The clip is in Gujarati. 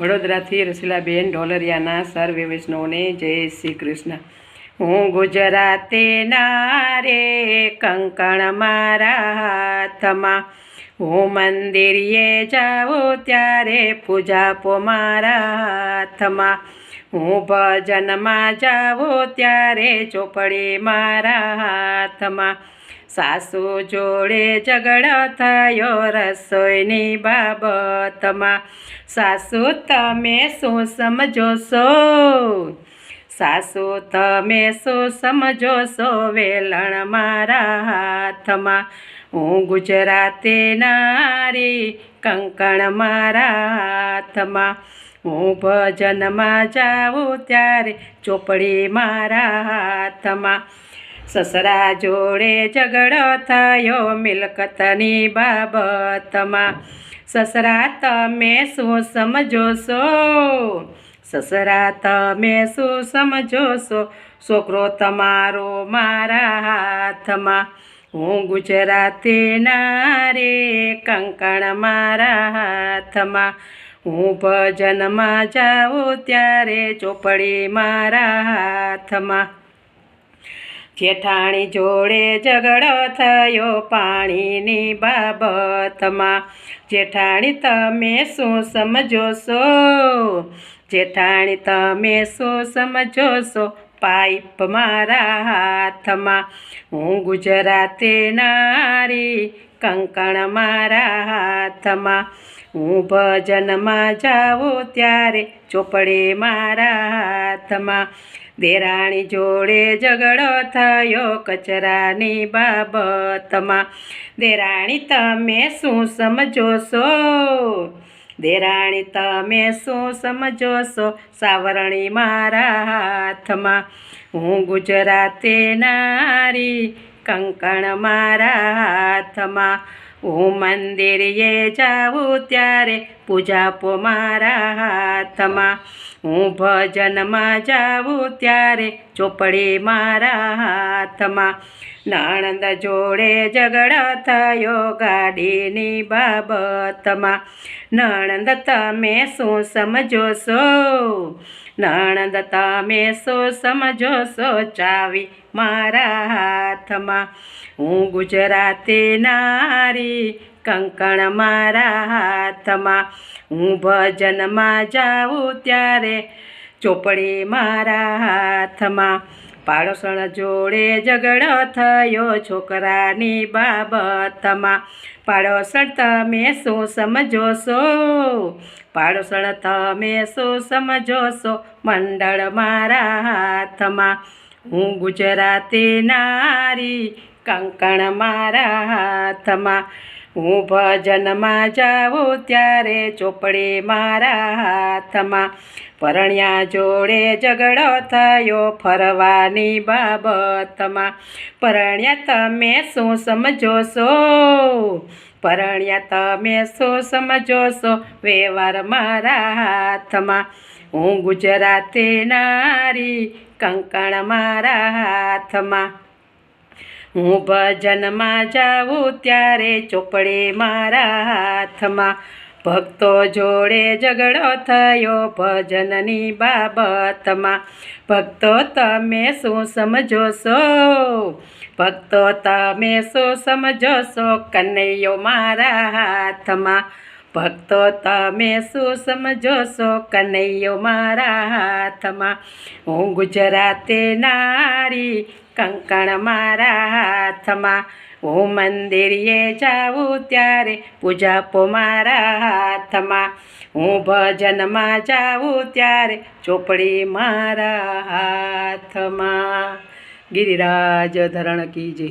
વડોદરાથી રસીલાબેન ઢોલરિયાના સર વૈષ્ણવને જય શ્રી કૃષ્ણ. હું ગુજરાતે નારે કંકણ મારા હાથમાં. હું મંદિરે જાઉં ત્યારે પૂજા પો મારા હાથમાં. હું ભજનમાં જાઉં ત્યારે ચોપડી મારા હાથમાં. સાસુ જોડે ઝઘડો થયો રસોઈની બાબતમાં. સાસુ, તમે શું સમજો છો? સાસુ, તમે શું સમજો છો વેલણ મારા હાથમાં? હું ગુજરાતી નારી, કંકણ મારા હાથમાં. હું ભજનમાં જાઉં ત્યારે ચોપડી મારા હાથમાં. સસરા જોડે ઝઘડો થયો મિલકતની બાબતમાં. સસરા, તમે શું સમજો છો? સસરા, તમે શું સમજો છો? છોકરો તમારો મારા હાથમાં. હું ગુજરાતી નારે કંકણ મારા હાથમાં. હું ભજનમાં જાઉં ત્યારે ચોપડી મારા હાથમાં. જેઠાણી જોડે ઝઘડો થયો પાણીની બાબતમાં. જેઠાણી, તમે શું સમજો છો? જેઠાણી, તમે શું સમજો છો? પાઇપ મારા હાથમાં. હું ગુજરાતી નારી કંકણ મારા હાથમાં. હું ભજનમાં જાઉં ત્યારે ચોપડી મારા હાથમાં. દેરાણી જોડે ઝઘડો થયો કચરાની બાબતમાં. દેરાણી, તમે શું સમજો છો? દેરાણી, તમે શું સમજો છો? સાવરણી મારા હાથમાં. હું ગુજરાતે નારી કંકણ મારા હાથમાં. હું મંદિરે જાઉં ત્યારે પૂજા પો મારા હાથમાં. હું ભજનમાં જાઉં ત્યારે ચોપડી મારા હાથમાં. નણંદ જોડે ઝઘડો થયો ગાડીની બાબતમાં. નણંદ, તમે શું સમજો છો? નણંદ, તમે શું સમજો છો? ચાવી મારા હાથમાં. હું ગુજરાતી નારી કંકણ મારા હાથમાં. હું ભજનમાં જાઉં ત્યારે ચોપડી મારા હાથમાં. પાડોશણ જોડે ઝઘડો થયો છોકરાની બાબતમાં. પાડોશણ તમે શું સમજો છો? પાડોશણ તમે શું સમજો છો? મંડળ મારા હાથમાં. હું ગુજરાતી નારી, કંકણ મારા હાથમાં. હું ભજનમાં જાઉં ત્યારે ચોપડી મારા હાથમાં. પરણ્યા જોડે ઝઘડો થયો ફરવાની બાબતમાં. પરણ્યા તમે શું સમજો છો? પરણ્યા તમે શું સમજો છો? વ્યવહાર મારા હાથમાં. હું ગુજરાતી નારી, કંકણ મારા હાથમાં. હું ભજનમાં જાઉં ત્યારે ચોપડે મારા હાથમાં. ભક્તો જોડે ઝઘડો થયો ભજનની બાબતમાં. ભક્તો તમે શું સમજો છો? ભક્તો તમે શું સમજો છો? કનૈયો મારા હાથમાં. ભક્તો તમે શું સમજો છો? કનૈયો મારા હાથમાં. હું ગુજરાતે નારી, કંકણ મારા હાથમાં. હું મંદિરે જાઉં ત્યારે પૂજા પો મારા હાથમાં. હું ભજનમાં જાઉં ત્યારે ચોપડી મારા હાથમાં. ગિરિરાજ ધરણ કી જય.